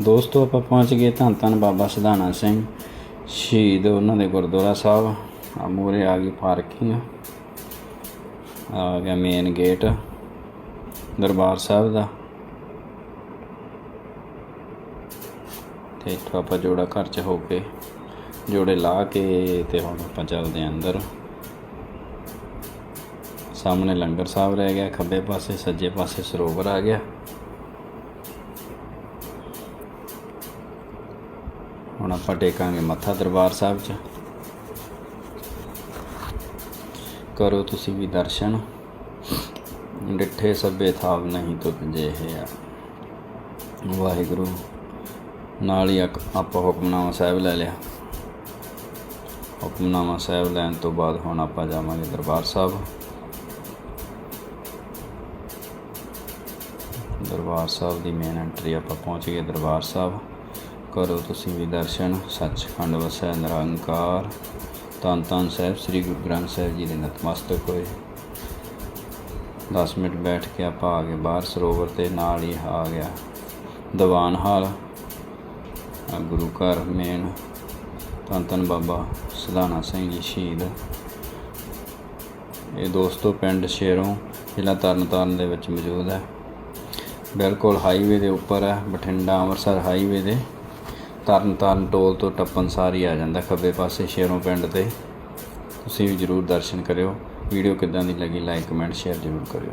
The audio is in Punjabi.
ਦੋਸਤੋ, ਆਪਾਂ ਪਹੁੰਚ ਗਏ ਧੰਨ ਧੰਨ ਬਾਬਾ ਸਧਾਨਾ ਸਿੰਘ ਸ਼ਹੀਦ ਉਹਨਾਂ ਦੇ ਗੁਰਦੁਆਰਾ ਸਾਹਿਬ। ਆ ਮੂਹਰੇ ਆ ਗਈ ਪਾਰਕਿੰਗ। ਆ ਗਿਆ ਮੇਨ ਗੇਟ ਦਰਬਾਰ ਸਾਹਿਬ ਦਾ। ਤੇ ਇੱਥੋਂ ਆਪਾਂ ਜੋੜਾ ਘਰ ਚ ਹੋ ਕੇ ਜੋੜੇ ਲਾ ਕੇ ਤੇ ਹੁਣ ਆਪਾਂ ਚੱਲਦੇ ਆਂ ਅੰਦਰ। ਸਾਹਮਣੇ ਲੰਗਰ ਸਾਹਿਬ ਰਹਿ ਗਿਆ, ਖੱਬੇ ਪਾਸੇ ਸੱਜੇ ਪਾਸੇ ਸਰੋਵਰ ਆ ਗਿਆ। ਹੁਣ ਆਪਾਂ ਟੇਕਾਂਗੇ ਮੱਥਾ ਦਰਬਾਰ ਸਾਹਿਬ 'ਚ। ਕਰੋ ਤੁਸੀਂ ਵੀ ਦਰਸ਼ਨ। ਡਿੱਠੇ ਸਭੇ ਥਾਵ ਨਹੀਂ ਤੁਧ ਜੇ ਹੈ ਵਾਹਿਗੁਰੂ, ਨਾਲ ਹੀ ਇੱਕ ਆਪਾਂ ਹੁਕਮਨਾਮਾ ਸਾਹਿਬ ਲੈ ਲਿਆ। ਹੁਕਮਨਾਮਾ ਸਾਹਿਬ ਲੈਣ ਤੋਂ ਬਾਅਦ ਹੁਣ ਆਪਾਂ ਜਾਵਾਂਗੇ ਦਰਬਾਰ ਸਾਹਿਬ। ਦਰਬਾਰ ਸਾਹਿਬ ਦੀ ਮੇਨ ਐਂਟਰੀ ਆਪਾਂ ਪਹੁੰਚ ਗਏ ਦਰਬਾਰ ਸਾਹਿਬ। ਕਰੋ ਤੁਸੀਂ ਵੀ ਦਰਸ਼ਨ। ਸੱਚਖੰਡ ਵਸੈ ਨਿਰੰਕਾਰ। ਧੰਨ ਧੰਨ ਸਾਹਿਬ, ਸ੍ਰੀ ਗੁਰੂ ਗ੍ਰੰਥ ਸਾਹਿਬ ਜੀ ਦੇ ਨਤਮਸਤਕ ਹੋਏ। 10 ਮਿੰਟ ਬੈਠ ਕੇ ਆਪਾਂ ਆ ਗਏ ਬਾਹਰ, ਸਰੋਵਰ ਤੇ ਨਾਲ ਹੀ ਆ ਗਿਆ। ਦੀਵਾਨ ਹਾਲ ਗੁਰੂ ਘਰ ਮੇਨ। ਧੰਨ ਧੰਨ ਬਾਬਾ ਸਦਾਨਾ ਸਿੰਘ ਜੀ ਸ਼ਹੀਦ। ਇਹ ਦੋਸਤੋ ਪਿੰਡ ਸ਼ੇਰੋਂ, ਜ਼ਿਲ੍ਹਾ ਤਰਨਤਾਰਨ ਦੇ ਵਿੱਚ ਮੌਜੂਦ ਹੈ। ਬਿਲਕੁਲ ਹਾਈਵੇ ਦੇ ਉੱਪਰ ਹੈ, ਬਠਿੰਡਾ ਅੰਮ੍ਰਿਤਸਰ ਹਾਈਵੇ ਦੇ। ਤਰਨ ਤਾਰਨ ਟੋਲ ਤੋਂ ਟੱਪਣ ਸਾਰ ਹੀ ਆ ਜਾਂਦਾ ਖੱਬੇ ਪਾਸੇ ਸ਼ੇਰੋਂ ਪਿੰਡ ਤੇ। ਤੁਸੀਂ ਵੀ ਜਰੂਰ ਦਰਸ਼ਨ ਕਰਿਓ। ਵੀਡੀਓ ਕਿੱਦਾਂ ਦੀ ਲੱਗੀ ਲਾਈਕ ਕਮੈਂਟ ਸ਼ੇਅਰ ਜਰੂਰ ਕਰਿਓ।